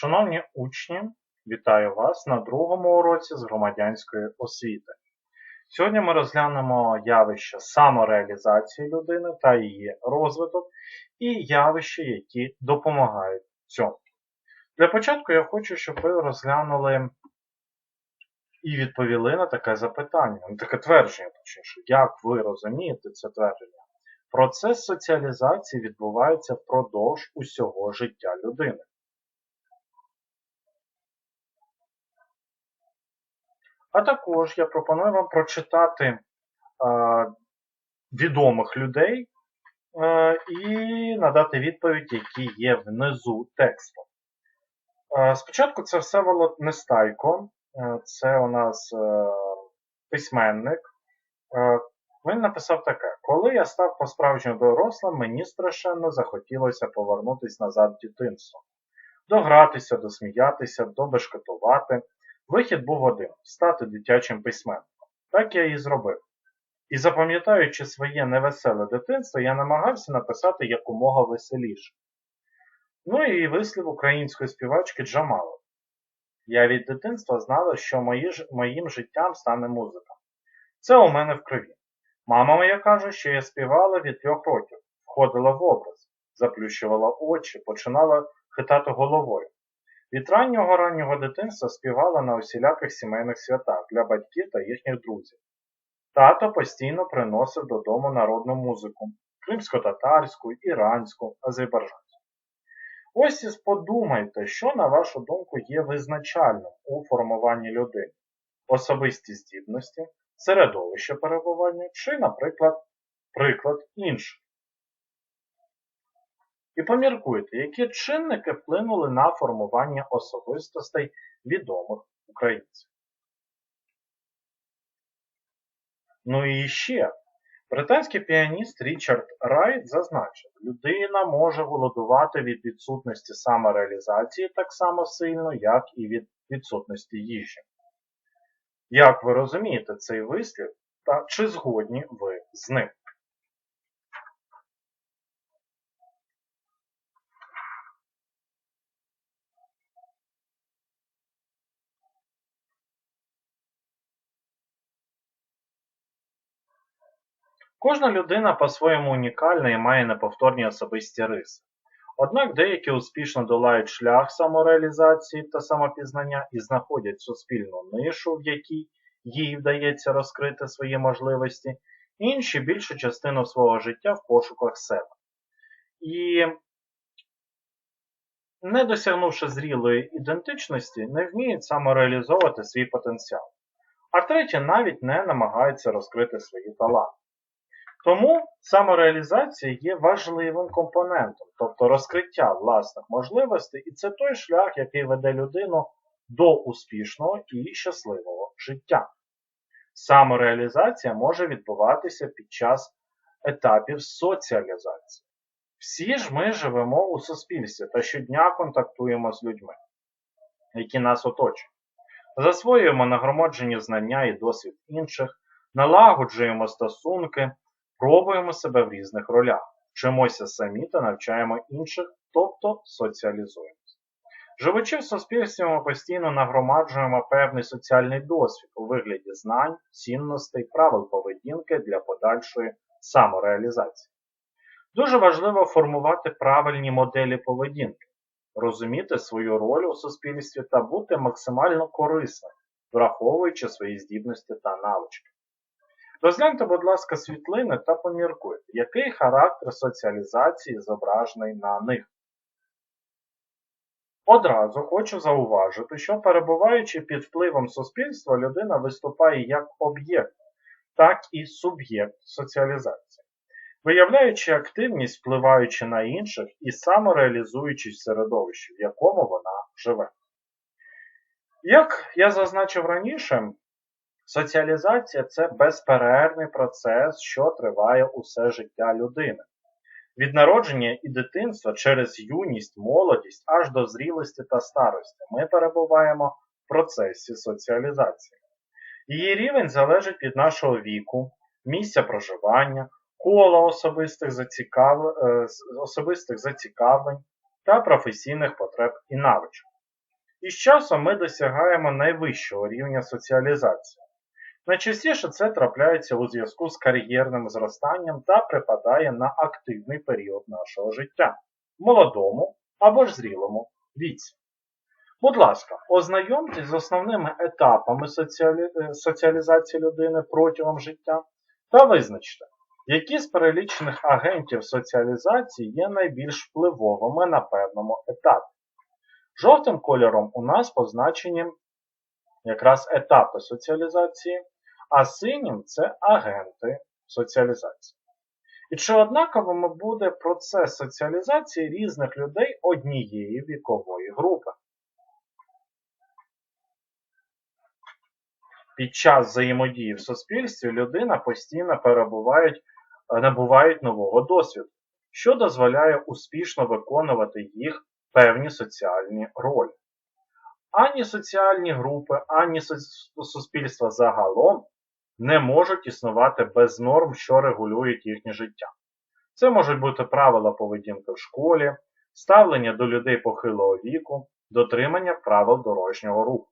Шановні учні, вітаю вас на другому уроці з громадянської освіти. Сьогодні ми розглянемо явище самореалізації людини та її розвиток і явища, які допомагають цьому. Для початку я хочу, щоб ви розглянули і відповіли на таке запитання, на таке твердження, точніше, як ви розумієте це твердження. Процес соціалізації відбувається впродовж усього життя людини. А також я пропоную вам прочитати е, відомих людей е, і надати відповідь, які є внизу тексту. Е, спочатку це Всеволод Нестайко, це у нас письменник. Він написав таке: Коли я став по-справжньому дорослим, мені страшенно захотілося повернутися назад в дитинство, догратися, досміятися, добешкотувати. Вихід був один стати дитячим письменником. Так я і зробив. І запам'ятаючи своє невеселе дитинство, я намагався написати якомога веселіше. Ну і вислів української співачки Джамала. Я від дитинства знала, що мої, моїм життям стане музика. Це у мене в крові. Мама моя каже, що я співала від трьох років, входила в образ, заплющувала очі, починала хитати головою. Від раннього раннього дитинства співала на усіляких сімейних святах для батьків та їхніх друзів. Тато постійно приносив додому народну музику кримсько-татарську, іранську, азербайджанську. Ось і подумайте, що, на вашу думку, є визначальним у формуванні людини, особисті здібності, середовище перебування чи, наприклад, приклад інших. І поміркуйте, які чинники вплинули на формування особистостей відомих українців. Ну і ще. Британський піаніст Річард Райт зазначив, людина може голодувати від відсутності самореалізації так само сильно, як і від відсутності їжі. Як ви розумієте цей вислів та чи згодні ви з ним? Кожна людина по-своєму унікальна і має неповторні особисті риси. Однак деякі успішно долають шлях самореалізації та самопізнання і знаходять суспільну нишу, в якій їй вдається розкрити свої можливості, інші більшу частину свого життя в пошуках себе. І, не досягнувши зрілої ідентичності, не вміють самореалізовувати свій потенціал. А треті навіть не намагаються розкрити свої таланти. Тому самореалізація є важливим компонентом, тобто розкриття власних можливостей, і це той шлях, який веде людину до успішного і щасливого життя. Самореалізація може відбуватися під час етапів соціалізації. Всі ж ми живемо у суспільстві та щодня контактуємо з людьми, які нас оточують. Засвоюємо нагромаджені знання і досвід інших, налагоджуємо стосунки. Пробуємо себе в різних ролях, вчимося самі та навчаємо інших, тобто соціалізуємося. Живучи в суспільстві, ми постійно нагромаджуємо певний соціальний досвід у вигляді знань, цінностей, правил поведінки для подальшої самореалізації. Дуже важливо формувати правильні моделі поведінки, розуміти свою роль у суспільстві та бути максимально корисним, враховуючи свої здібності та навички. Розгляньте, будь ласка, світлини та поміркуйте, який характер соціалізації зображений на них. Одразу хочу зауважити, що перебуваючи під впливом суспільства, людина виступає як об'єкт, так і суб'єкт соціалізації, виявляючи активність, впливаючи на інших і самореалізуючись в середовищі, в якому вона живе. Як я зазначив раніше, Соціалізація це безперервний процес, що триває усе життя людини. Від народження і дитинства через юність, молодість аж до зрілості та старості ми перебуваємо в процесі соціалізації. Її рівень залежить від нашого віку, місця проживання, кола особистих, зацікав... Е, особистих зацікавлень та професійних потреб і навичок. І з часом ми досягаємо найвищого рівня соціалізації. Найчастіше це трапляється у зв'язку з кар'єрним зростанням та припадає на активний період нашого життя молодому або ж зрілому віці. Будь ласка, ознайомтесь з основними етапами соціалі... е, соціалізації людини протягом життя та визначте, які з перелічених агентів соціалізації є найбільш впливовими на певному етапі. Жовтим кольором у нас позначені якраз етапи соціалізації, а синім це агенти соціалізації. І чи однаковим буде процес соціалізації різних людей однієї вікової групи? Під час взаємодії в суспільстві людина постійно перебувають, набувають нового досвіду, що дозволяє успішно виконувати їх певні соціальні ролі. Ані соціальні групи, ані суспільства загалом не можуть існувати без норм, що регулюють їхнє життя. Це можуть бути правила поведінки в школі, ставлення до людей похилого віку, дотримання правил дорожнього руху.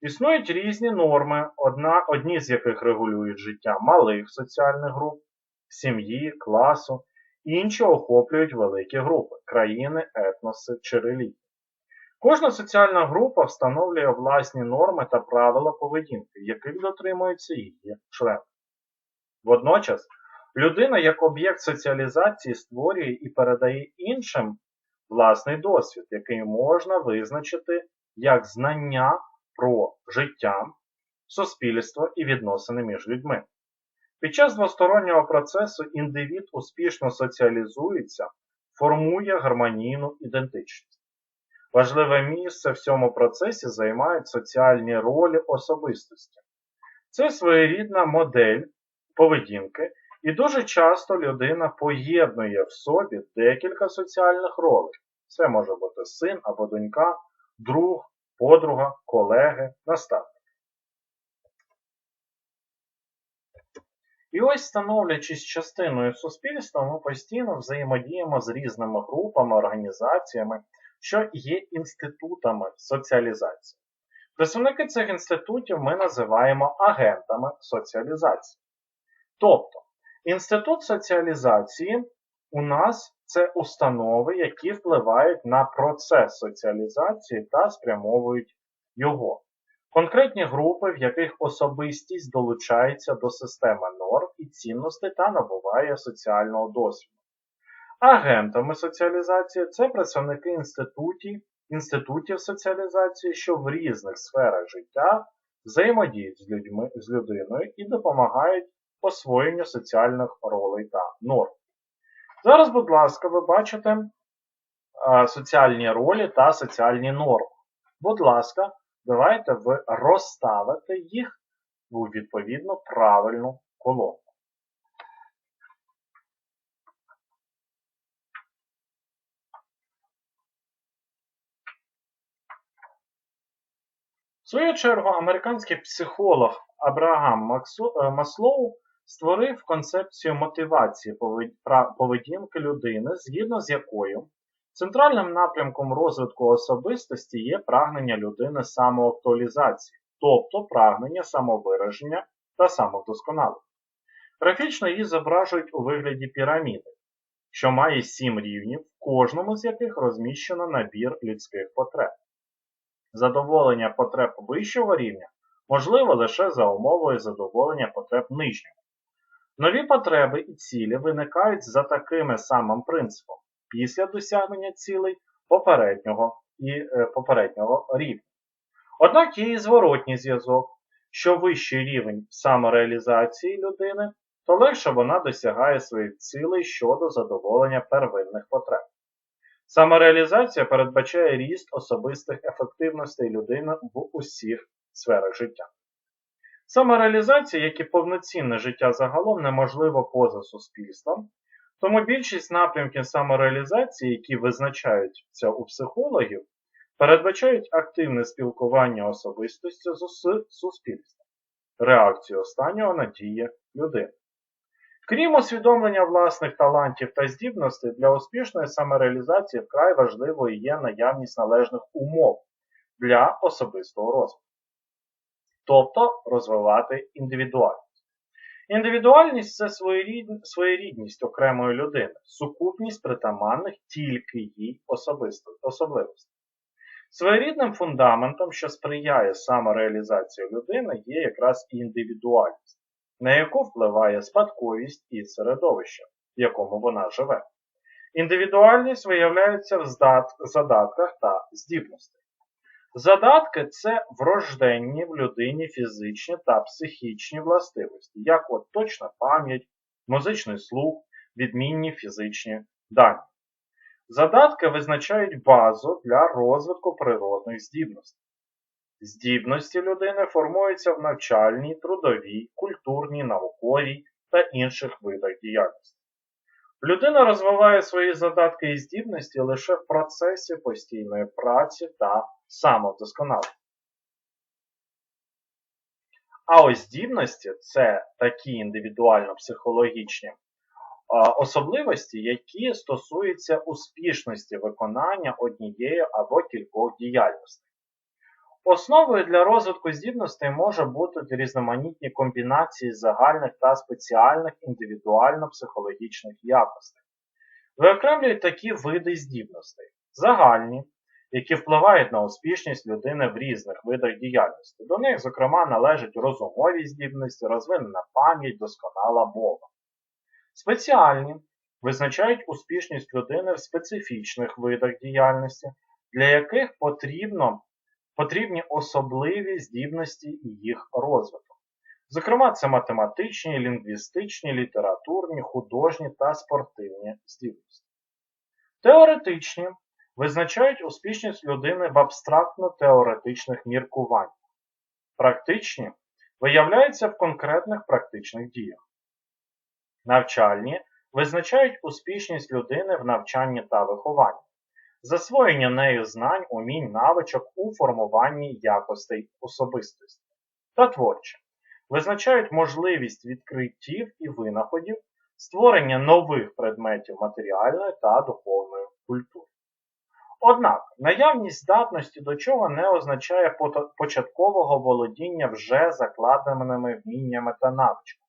Існують різні норми, одна, одні з яких регулюють життя малих соціальних груп, сім'ї, класу, інші охоплюють великі групи країни, етноси чи релігії. Кожна соціальна група встановлює власні норми та правила поведінки, яких дотримуються її члени. Водночас, людина як об'єкт соціалізації створює і передає іншим власний досвід, який можна визначити як знання про життя, суспільство і відносини між людьми. Під час двостороннього процесу індивід успішно соціалізується, формує гармонійну ідентичність. Важливе місце в цьому процесі займають соціальні ролі особистості. Це своєрідна модель поведінки, і дуже часто людина поєднує в собі декілька соціальних ролей. Це може бути син або донька, друг, подруга, колеги, наставник. І ось, становлячись частиною суспільства, ми постійно взаємодіємо з різними групами, організаціями, що є інститутами соціалізації. Представники цих інститутів ми називаємо агентами соціалізації. Тобто, інститут соціалізації у нас це установи, які впливають на процес соціалізації та спрямовують його. Конкретні групи, в яких особистість долучається до системи норм і цінностей та набуває соціального досвіду. Агентами соціалізації це представники інститутів, інститутів соціалізації, що в різних сферах життя взаємодіють з, людьми, з людиною і допомагають освоєнню соціальних ролей та норм. Зараз, будь ласка, ви бачите соціальні ролі та соціальні норми. Будь ласка, давайте ви розставите їх у відповідно правильну колонку. В свою чергу, американський психолог Абрагам е, Маслоу створив концепцію мотивації поведінки людини, згідно з якою центральним напрямком розвитку особистості є прагнення людини самоактуалізації, тобто прагнення самовираження та самовдосконалення. Графічно її зображують у вигляді піраміди, що має сім рівнів, в кожному з яких розміщено набір людських потреб. Задоволення потреб вищого рівня можливо лише за умовою задоволення потреб нижнього. Нові потреби і цілі виникають за таким самим принципом після досягнення цілей попереднього і е, попереднього рівня. Однак є і зворотній зв'язок, що вищий рівень самореалізації людини, то легше вона досягає своїх цілей щодо задоволення первинних потреб. Самореалізація передбачає ріст особистих ефективностей людини в усіх сферах життя. Самореалізація, як і повноцінне життя загалом, неможливо поза суспільством, тому більшість напрямків самореалізації, які визначаються у психологів, передбачають активне спілкування особистості з суспільством, реакцію останнього на дії людини. Крім усвідомлення власних талантів та здібностей, для успішної самореалізації вкрай важливою є наявність належних умов для особистого розвитку. Тобто розвивати індивідуальність. Індивідуальність це своєрідність окремої людини, сукупність притаманних тільки їй особливостей. Своєрідним фундаментом, що сприяє самореалізації людини, є якраз індивідуальність, на яку впливає спадковість і середовище, в якому вона живе. Індивідуальність виявляється в задатках та здібностях. Задатки це врожденні в людині фізичні та психічні властивості, як от точна пам'ять, музичний слух, відмінні фізичні дані. Задатки визначають базу для розвитку природних здібностей. Здібності людини формуються в навчальній, трудовій, культурній, науковій та інших видах діяльності. Людина розвиває свої задатки і здібності лише в процесі постійної праці та самовдосконалення. А ось здібності це такі індивідуально-психологічні особливості, які стосуються успішності виконання однієї або кількох діяльностей. Основою для розвитку здібностей може бути різноманітні комбінації загальних та спеціальних індивідуально-психологічних якостей. Виокремлюють такі види здібностей: загальні, які впливають на успішність людини в різних видах діяльності. До них, зокрема, належать розумові здібності, розвинена пам'ять, досконала мова. Спеціальні визначають успішність людини в специфічних видах діяльності, для яких потрібно, потрібні особливі здібності і їх розвиток. Зокрема, це математичні, лінгвістичні, літературні, художні та спортивні здібності. Теоретичні визначають успішність людини в абстрактно-теоретичних міркуваннях. Практичні виявляються в конкретних практичних діях. Навчальні визначають успішність людини в навчанні та вихованні, засвоєння нею знань, умінь, навичок у формуванні якостей особистості та творчі, визначають можливість відкриттів і винаходів, створення нових предметів матеріальної та духовної культури. Однак наявність здатності до чого не означає початкового володіння вже закладеними вміннями та навичками.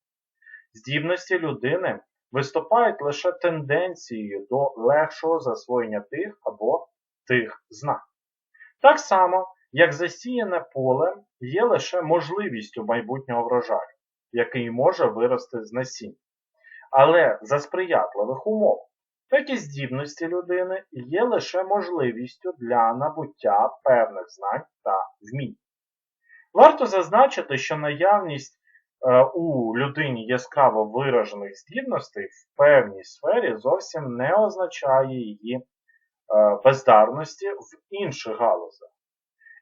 Здібності людини виступають лише тенденцією до легшого засвоєння тих або тих знань. Так само, як засіяне поле є лише можливістю майбутнього врожаю, який може вирости з насіння. Але за сприятливих умов. Такі здібності людини є лише можливістю для набуття певних знань та вмінь. Варто зазначити, що наявність у людині яскраво виражених здібностей в певній сфері зовсім не означає її е, бездарності в інших галузях.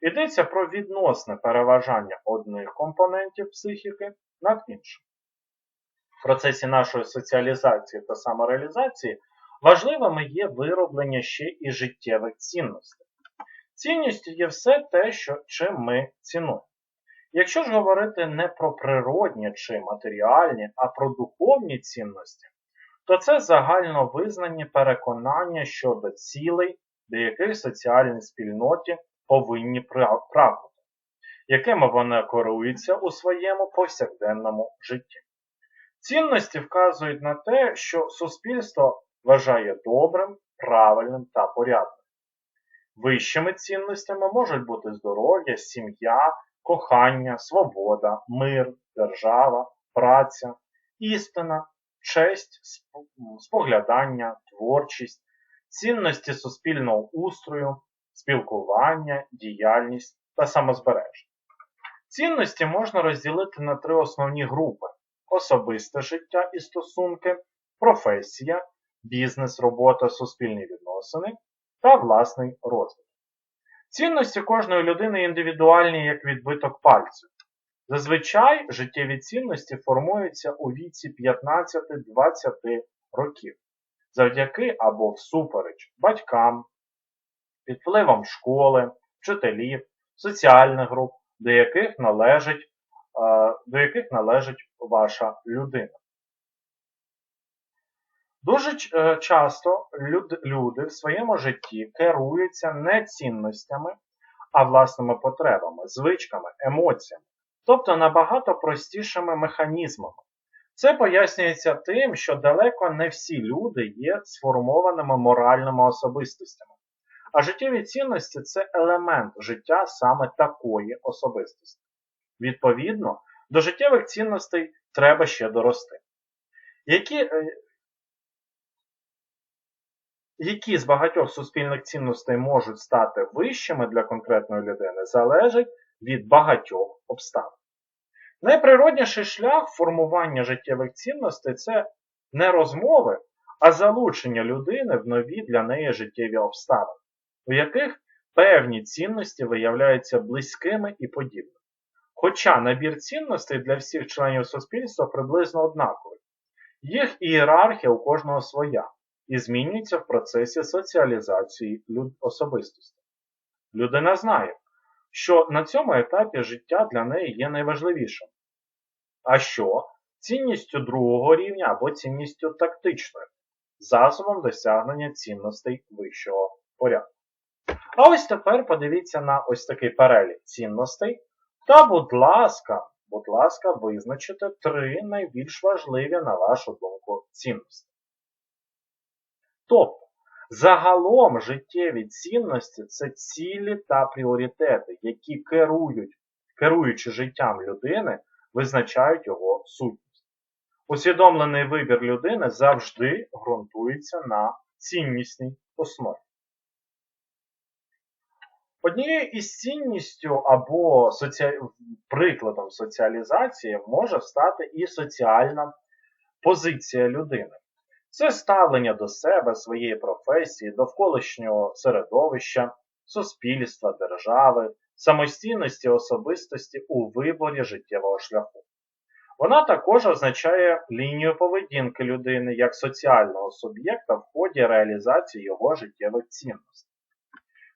Йдеться про відносне переважання одних компонентів психіки над іншими. В процесі нашої соціалізації та самореалізації Важливими є вироблення ще і життєвих цінностей. Цінністю є все те, що, чим ми цінуємо. Якщо ж говорити не про природні чи матеріальні, а про духовні цінності, то це загально визнані переконання щодо цілей, до яких соціальні спільноті повинні прагнути, якими вони керуються у своєму повсякденному житті. Цінності вказують на те, що суспільство вважає добрим, правильним та порядним. Вищими цінностями можуть бути здоров'я, сім'я, кохання, свобода, мир, держава, праця, істина, честь, споглядання, творчість, цінності суспільного устрою, спілкування, діяльність та самозбереження. Цінності можна розділити на три основні групи: особисте життя і стосунки, професія бізнес, робота, суспільні відносини та власний розвиток. Цінності кожної людини індивідуальні як відбиток пальців. Зазвичай життєві цінності формуються у віці 15-20 років, завдяки або всупереч батькам, під впливом школи, вчителів, соціальних груп, до яких належить, до яких належить ваша людина. Дуже е, часто люди в своєму житті керуються не цінностями, а власними потребами, звичками, емоціями, тобто набагато простішими механізмами. Це пояснюється тим, що далеко не всі люди є сформованими моральними особистостями. А життєві цінності це елемент життя саме такої особистості. Відповідно, до життєвих цінностей треба ще дорости. Які, е, які з багатьох суспільних цінностей можуть стати вищими для конкретної людини, залежить від багатьох обставин. Найприродніший шлях формування життєвих цінностей це не розмови, а залучення людини в нові для неї життєві обставини, у яких певні цінності виявляються близькими і подібними. Хоча набір цінностей для всіх членів суспільства приблизно однаковий. Їх ієрархія у кожного своя і змінюється в процесі соціалізації особистості. Людина знає, що на цьому етапі життя для неї є найважливішим. А що цінністю другого рівня або цінністю тактичною, засобом досягнення цінностей вищого порядку. А ось тепер подивіться на ось такий перелік цінностей. Та, будь ласка, будь ласка, визначите три найбільш важливі, на вашу думку, цінності. Тобто, загалом життєві цінності це цілі та пріоритети, які керують, керуючи життям людини, визначають його сутність. Усвідомлений вибір людини завжди ґрунтується на ціннісній основі. Однією із цінністю або соці... прикладом соціалізації може стати і соціальна позиція людини. Це ставлення до себе, своєї професії, довколишнього середовища, суспільства, держави, самостійності особистості у виборі життєвого шляху. Вона також означає лінію поведінки людини як соціального суб'єкта в ході реалізації його життєвих цінностей.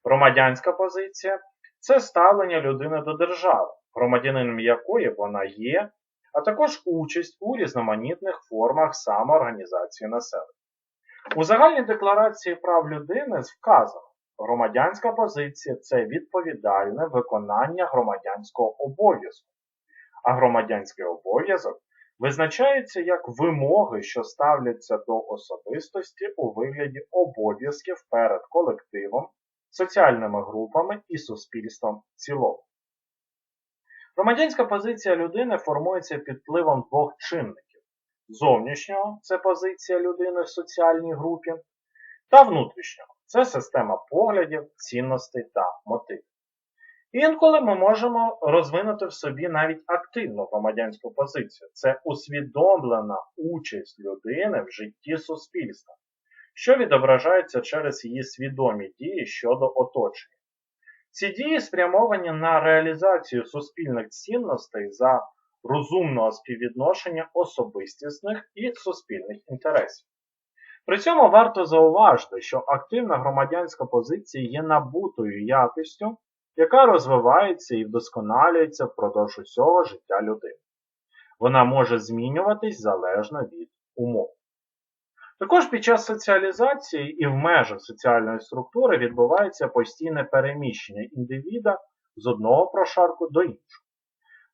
Громадянська позиція це ставлення людини до держави, громадянином якої вона є, а також участь у різноманітних формах самоорганізації населення. У загальній декларації прав людини вказано, громадянська позиція це відповідальне виконання громадянського обов'язку, а громадянський обов'язок визначається як вимоги, що ставляться до особистості у вигляді обов'язків перед колективом соціальними групами і суспільством в цілому. Громадянська позиція людини формується під впливом двох чинників: зовнішнього це позиція людини в соціальній групі, та внутрішнього це система поглядів, цінностей та мотивів. Інколи ми можемо розвинути в собі навіть активну громадянську позицію. Це усвідомлена участь людини в житті суспільства, що відображається через її свідомі дії щодо оточення. Ці дії спрямовані на реалізацію суспільних цінностей за розумного співвідношення особистісних і суспільних інтересів. При цьому варто зауважити, що активна громадянська позиція є набутою якістю, яка розвивається і вдосконалюється впродовж усього життя людини. Вона може змінюватись залежно від умов. Також під час соціалізації і в межах соціальної структури відбувається постійне переміщення індивіда з одного прошарку до іншого.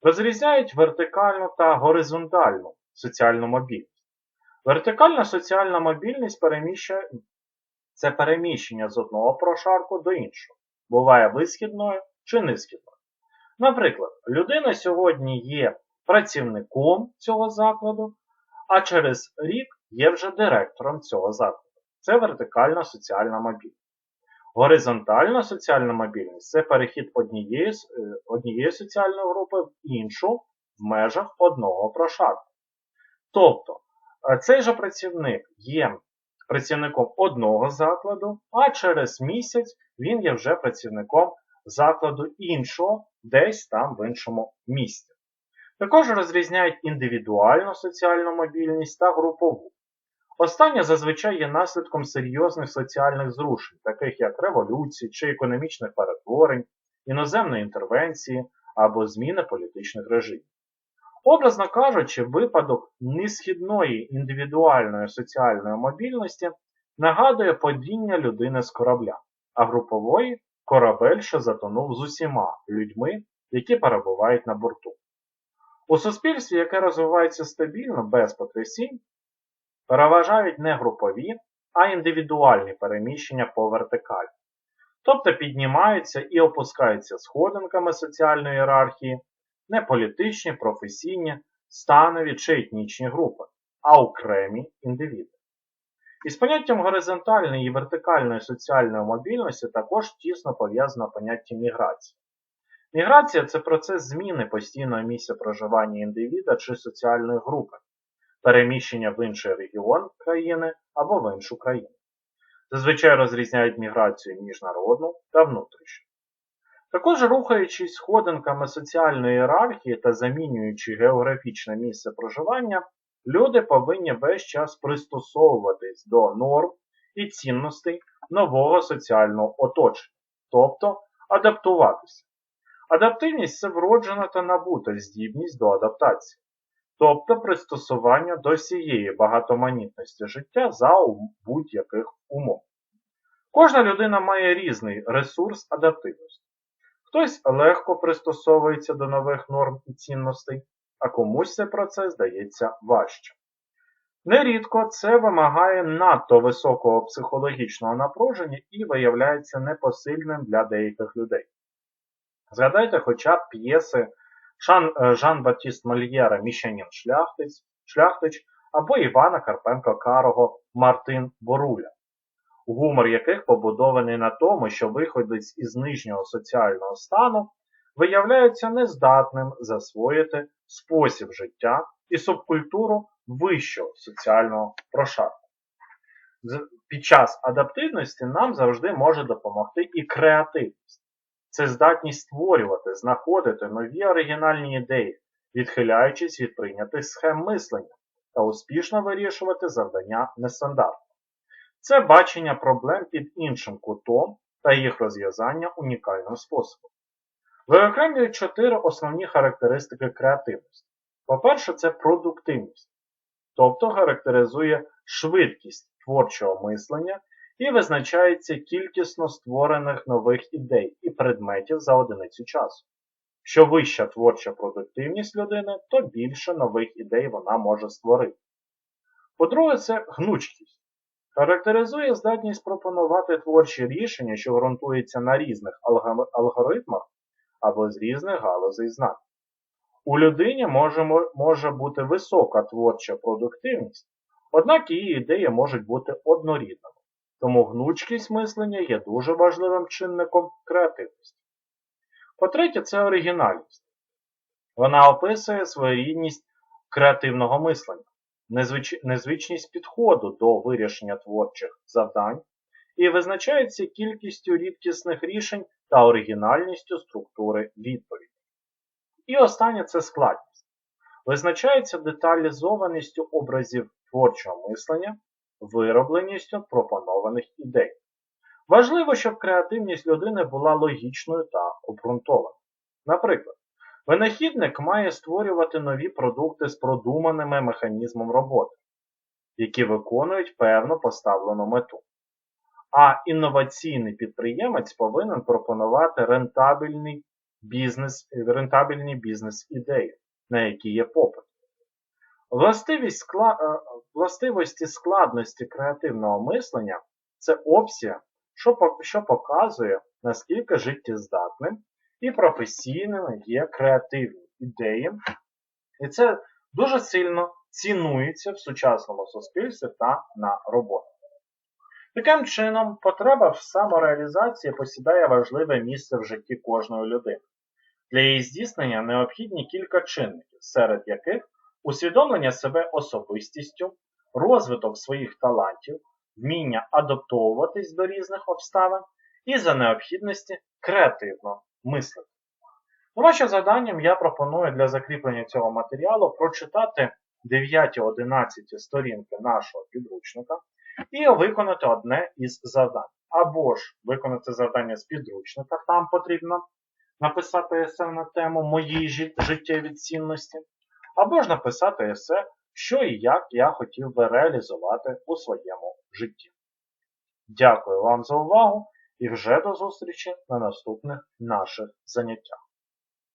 Розрізняють вертикальну та горизонтальну соціальну мобільність. Вертикальна соціальна мобільність переміщує це переміщення з одного прошарку до іншого, буває висхідною чи низхідною. Наприклад, людина сьогодні є працівником цього закладу, а через рік є вже директором цього закладу. Це вертикальна соціальна мобільність. Горизонтальна соціальна мобільність це перехід однієї, е, однієї соціальної групи в іншу в межах одного прошарку. Тобто, е, цей же працівник є працівником одного закладу, а через місяць він є вже працівником закладу іншого, десь там в іншому місці. Також розрізняють індивідуальну соціальну мобільність та групову. Остання зазвичай є наслідком серйозних соціальних зрушень, таких як революції чи економічних перетворень, іноземної інтервенції або зміни політичних режимів. Образно кажучи, випадок несхідної індивідуальної соціальної мобільності нагадує падіння людини з корабля, а групової корабель, що затонув з усіма людьми, які перебувають на борту. У суспільстві, яке розвивається стабільно, без потрясінь, переважають не групові, а індивідуальні переміщення по вертикалі. Тобто піднімаються і опускаються сходинками соціальної ієрархії не політичні, професійні, станові чи етнічні групи, а окремі індивіди. Із поняттям горизонтальної і вертикальної соціальної мобільності також тісно пов'язано поняття міграції. Міграція це процес зміни постійного місця проживання індивіда чи соціальної групи, переміщення в інший регіон країни або в іншу країну. Зазвичай розрізняють міграцію міжнародну та внутрішню. Також рухаючись сходинками соціальної ієрархії та замінюючи географічне місце проживання, люди повинні весь час пристосовуватись до норм і цінностей нового соціального оточення, тобто адаптуватися. Адаптивність це вроджена та набута здібність до адаптації, тобто пристосування до всієї багатоманітності життя за будь-яких умов. Кожна людина має різний ресурс адаптивності. Хтось легко пристосовується до нових норм і цінностей, а комусь цей процес дається важче. Нерідко це вимагає надто високого психологічного напруження і виявляється непосильним для деяких людей. Згадайте хоча б п'єси Жан Батіст Мольєра Міщанін Шляхтич, Шляхтич або Івана Карпенко Карого Мартин Боруля гумор яких побудований на тому, що виходець із нижнього соціального стану виявляється нездатним засвоїти спосіб життя і субкультуру вищого соціального прошарку. Під час адаптивності нам завжди може допомогти і креативність. Це здатність створювати, знаходити нові оригінальні ідеї, відхиляючись від прийнятих схем мислення та успішно вирішувати завдання нестандартно. Це бачення проблем під іншим кутом та їх розв'язання унікальним способом. Виокремлюють чотири основні характеристики креативності. По-перше, це продуктивність, тобто характеризує швидкість творчого мислення і визначається кількісно створених нових ідей і предметів за одиницю часу. Що вища творча продуктивність людини, то більше нових ідей вона може створити. По-друге, це гнучкість. Характеризує здатність пропонувати творчі рішення, що ґрунтуються на різних алгоритмах або з різних галузей знань. У людині може, може бути висока творча продуктивність, однак її ідеї можуть бути однорідними, тому гнучкість мислення є дуже важливим чинником креативності. По-третє, це оригінальність. Вона описує своєрідність креативного мислення незвич... незвичність підходу до вирішення творчих завдань і визначається кількістю рідкісних рішень та оригінальністю структури відповіді. І останнє це складність. Визначається деталізованістю образів творчого мислення, виробленістю пропонованих ідей. Важливо, щоб креативність людини була логічною та обґрунтованою. Наприклад, Винахідник має створювати нові продукти з продуманими механізмом роботи, які виконують певну поставлену мету. А інноваційний підприємець повинен пропонувати рентабельний бізнес, рентабельні бізнес-ідеї, на які є попит. Властивість, е, властивості складності креативного мислення це опція, що показує, наскільки життєздатним і професійними є креативні ідеї. І це дуже сильно цінується в сучасному суспільстві та на роботі. Таким чином, потреба в самореалізації посідає важливе місце в житті кожної людини. Для її здійснення необхідні кілька чинників, серед яких усвідомлення себе особистістю, розвиток своїх талантів, вміння адаптовуватись до різних обставин і за необхідності креативно мислити. Ну, ваше завданням я пропоную для закріплення цього матеріалу прочитати 9-11 сторінки нашого підручника і виконати одне із завдань. Або ж виконати завдання з підручника, там потрібно написати есе на тему моїй життєві цінності, або ж написати есе, що і як я хотів би реалізувати у своєму житті. Дякую вам за увагу! І вже до зустрічі на наступних наших заняттях.